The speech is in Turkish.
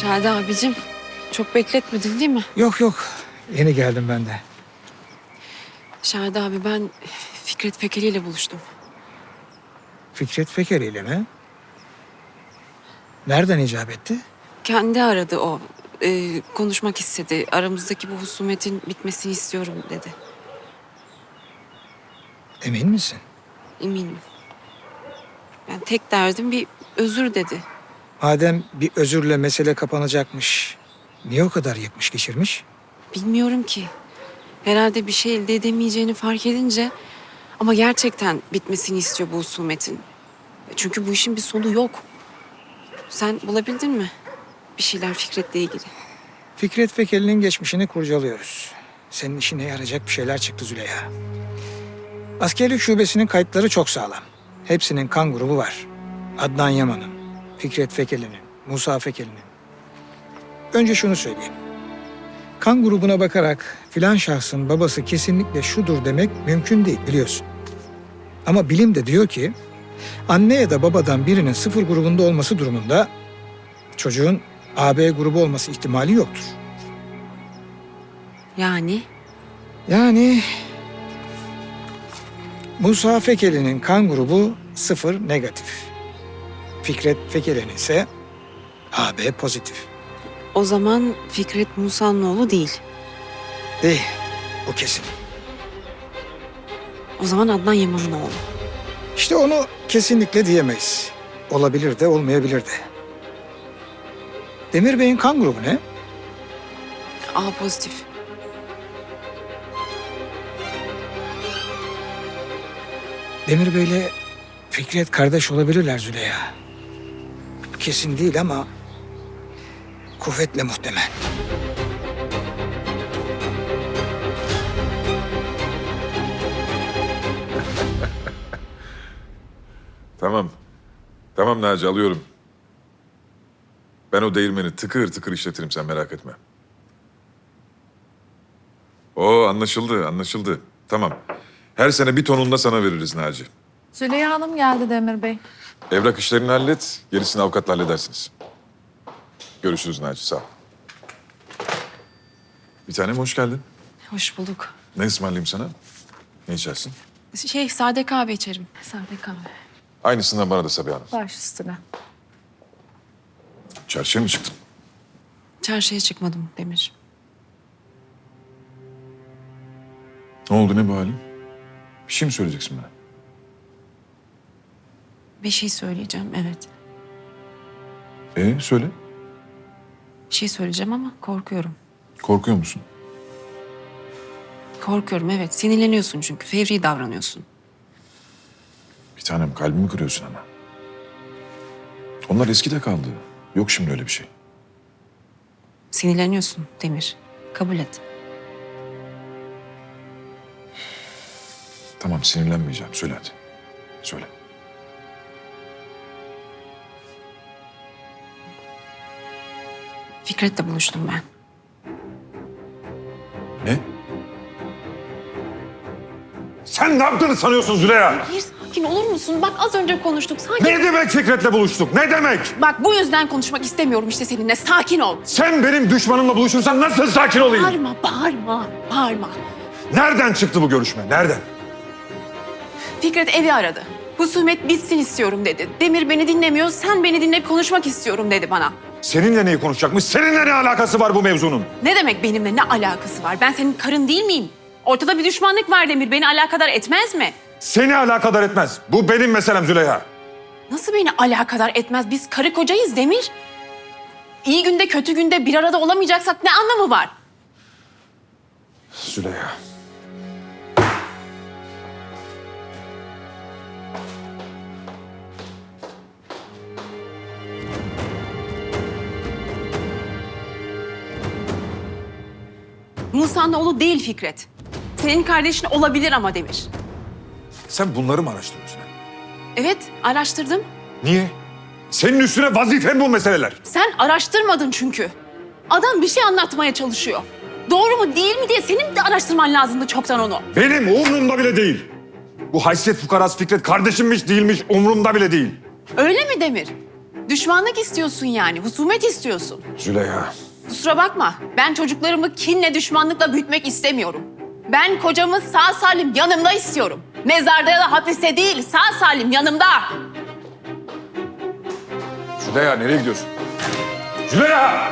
Şadi abicim çok bekletmedin değil mi? Yok yok. Yeni geldim ben de. Şadi abi ben Fikret Fekeli ile buluştum. Fikret Fekeri ile mi? Nereden icap etti? Kendi aradı o. Ee, konuşmak istedi. Aramızdaki bu husumetin bitmesini istiyorum dedi. Emin misin? Eminim. Ben tek derdim bir özür dedi. Madem bir özürle mesele kapanacakmış. Niye o kadar yıkmış geçirmiş? Bilmiyorum ki. Herhalde bir şey elde edemeyeceğini fark edince... Ama gerçekten bitmesini istiyor bu husumetin. Çünkü bu işin bir sonu yok. Sen bulabildin mi? Bir şeyler Fikret'le ilgili. Fikret Fekeli'nin geçmişini kurcalıyoruz. Senin işine yarayacak bir şeyler çıktı Züleyha. Askerlik şubesinin kayıtları çok sağlam. Hepsinin kan grubu var. Adnan Yaman'ın, Fikret Fekeli'nin, Musa Fekeli'nin. Önce şunu söyleyeyim. Kan grubuna bakarak filan şahsın babası kesinlikle şudur demek mümkün değil biliyorsun. Ama bilim de diyor ki anne ya da babadan birinin sıfır grubunda olması durumunda çocuğun AB grubu olması ihtimali yoktur. Yani Yani Musa Fekeli'nin kan grubu sıfır negatif. Fikret Fekeli'nin ise AB pozitif. o zaman Fikret Musa'nın oğlu değil. Değil, o kesin. O zaman Adnan Yaman'ın oğlu. İşte onu kesinlikle diyemeyiz. Olabilir de olmayabilir de. Demir Bey'in kan grubu ne? A pozitif. Demir Bey'le Fikret kardeş olabilirler Züleyha. Kesin değil ama kuvvetle muhtemel. Tamam. Tamam Naci alıyorum. Ben o değirmeni tıkır tıkır işletirim sen merak etme. O anlaşıldı anlaşıldı. Tamam. Her sene bir tonunu da sana veririz Naci. Züleyha Hanım geldi Demir Bey. Evrak işlerini hallet. Gerisini avukatla halledersiniz. Görüşürüz Naci sağ ol. Bir tanem hoş geldin. Hoş bulduk. Ne ısmarlayayım sana? Ne içersin? Şey sade kahve içerim. Sade kahve. Aynısından bana da Sabiha Hanım. Baş üstüne. Çarşıya mı çıktın? Çarşıya çıkmadım Demir. Ne oldu ne bu halin? Bir şey mi söyleyeceksin bana? Bir şey söyleyeceğim evet. Ee söyle. Bir şey söyleyeceğim ama korkuyorum. Korkuyor musun? Korkuyorum evet. Sinirleniyorsun çünkü. Fevri davranıyorsun. Bir tanem kalbimi kırıyorsun ama. Onlar eskide kaldı. Yok şimdi öyle bir şey. Sinirleniyorsun Demir. Kabul et. Tamam sinirlenmeyeceğim. Söyle hadi. Söyle. Fikret'le buluştum ben. Ne? Sen ne yaptığını sanıyorsun Züleyha? Bir sakin olur musun? Bak az önce konuştuk. Sakin. Ne demek Fikret'le buluştuk? Ne demek? Bak bu yüzden konuşmak istemiyorum işte seninle. Sakin ol. Sen benim düşmanımla buluşursan nasıl sakin olayım? Bağırma, bağırma, bağırma. Nereden çıktı bu görüşme? Nereden? Fikret evi aradı. Husumet bitsin istiyorum dedi. Demir beni dinlemiyor, sen beni dinleyip konuşmak istiyorum dedi bana. Seninle neyi konuşacakmış? Seninle ne alakası var bu mevzunun? Ne demek benimle ne alakası var? Ben senin karın değil miyim? Ortada bir düşmanlık var Demir. Beni alakadar etmez mi? Seni alakadar etmez. Bu benim meselem Züleyha. Nasıl beni alakadar etmez? Biz karı kocayız Demir. İyi günde kötü günde bir arada olamayacaksak ne anlamı var? Musa'nın oğlu değil Fikret. Senin kardeşin olabilir ama Demir. Sen bunları mı araştırıyorsun? Evet, araştırdım. Niye? Senin üstüne vazifen bu meseleler. Sen araştırmadın çünkü. Adam bir şey anlatmaya çalışıyor. Doğru mu değil mi diye senin de araştırman lazımdı çoktan onu. Benim umurumda bile değil. Bu haysiyet fukarası Fikret kardeşimmiş değilmiş umurumda bile değil. Öyle mi Demir? Düşmanlık istiyorsun yani, husumet istiyorsun. Züleyha. Kusura bakma, ben çocuklarımı kinle, düşmanlıkla büyütmek istemiyorum. Ben kocamı sağ salim yanımda istiyorum. Mezarda ya da hapiste değil, sağ salim yanımda. Züleyha nereye gidiyorsun? Züleyha!